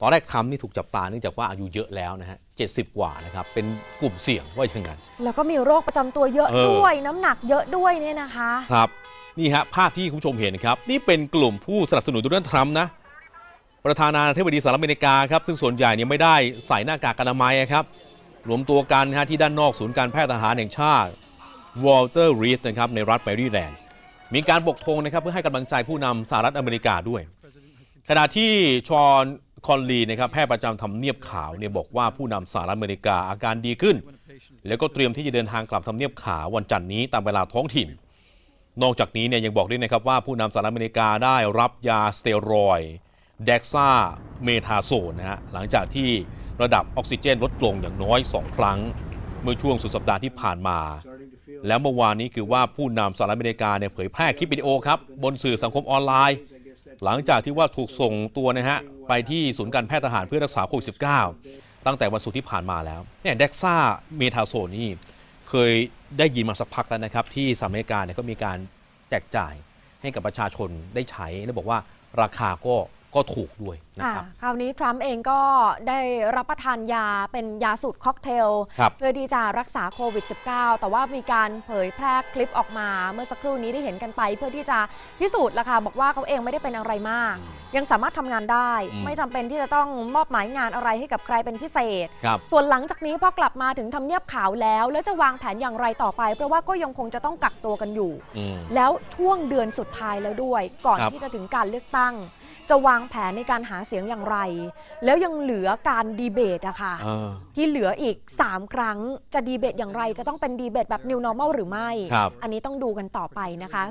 ตอนแรกทำนี่ถูกจับตาเนื่องจากว่าอายุเยอะแล้วนะฮะ70กว่านะครับ เป็นกลุ่มเสี่ยงว่าอย่างนั้น แล้วก็มีโรคประจำตัวเยอะเออ ด้วย น้ำหนักเยอะด้วยเนี่ยนะคะ ครับ นี่ฮะภาพที่คุณผู้ชมเห็นครับ นี่เป็นกลุ่มผู้สนับสนุนโดนัลด์ทรัมป์นะ ประธานาธิบดีสหรัฐอเมริกาครับ ซึ่งส่วนใหญ่เนี่ยไม่ได้ใส่หน้ากากอนามัยครับ รวมตัวกันนะฮะที่ด้านนอกศูนย์การแพทย์ทหารแห่งชาติวอลเตอร์รีสนะครับในรัฐแมริแลนด์ มีการปกธงนะครับเพื่อให้กำลังใจผู้นำสหรัฐอเมริกาด้วย ขณะที่ชอน คอนลีนะครับแพทย์ประจำทำเนียบขาวเนี่ยบอกว่าผู้นำสหรัฐอเมริกาอาการดีขึ้น แล้วก็เตรียมที่จะเดินทางกลับทำเนียบขาววันจันทร์นี้ตามเวลาท้องถิ่น นอกจากนี้เนี่ยยังบอกด้วยนะครับว่าผู้นำสหรัฐอเมริกาได้รับยาสเตียรอยด์เด็กซ่าเมทาโซนนะฮะหลังจากที่ระดับออกซิเจนลดลงอย่างน้อย 2 ครั้ง เมื่อช่วงสุดสัปดาห์ที่ผ่านมา แล้วเมื่อวานนี้คือว่าผู้นำสหรัฐอเมริกาเนี่ยเผยแพร่คลิปวิดีโอครับบนสื่อสังคมออนไลน์ หลังจากที่ว่าถูกส่งตัวนะฮะไปที่ศูนย์การแพทย์ทหารเพื่อรักษาโควิด -19 ตั้งแต่วันศุกร์ที่ผ่านมาแล้วเนี่ยเด็กซ่าเมทาโซนนี่เคยได้ยินมาสักพักแล้วนะครับ ที่สหรัฐอเมริกาเนี่ยก็มีการแจกจ่ายให้กับประชาชนได้ใช้ และบอกว่าราคาก็ ก็ถูกด้วยนะค่ะครับคราวนี้ทรัมป์เองก็ได้รับประทานยาเป็นยาสูตรค็อกเทลครับเพื่อที่จะรักษาโควิด -19 แต่ว่ามีการเผยแพร่คลิปออกมาเมื่อสักครู่นี้ได้เห็นกันไป เพื่อที่จะพิสูจน์ละค่ะบอกว่าเขาเองไม่ได้เป็นอะไรมาก ยังสามารถทำงานได้อืมไม่จำเป็นที่จะต้องมอบหมายงานอะไรให้กับใครเป็นพิเศษครับส่วนหลังจากนี้พอกลับมาถึงทำเนียบขาวแล้ว แล้วจะวางแผนอย่างไรต่อไป เพราะว่าก็ยังคงจะต้องกักตัวกันอยู่อืมแล้วช่วงเดือนสุดท้ายแล้วด้วย ก่อนครับที่จะถึงการเลือกตั้ง จะวางแผนในการหาเสียงอย่างไร แล้วยังเหลือการดีเบตอะค่ะเออ ที่เหลืออีก 3 ครั้งจะดีเบตอย่างไร จะต้องเป็นดีเบตแบบ New Normal หรือไม่ ครับ อันนี้ต้องดูกันต่อไปนะคะ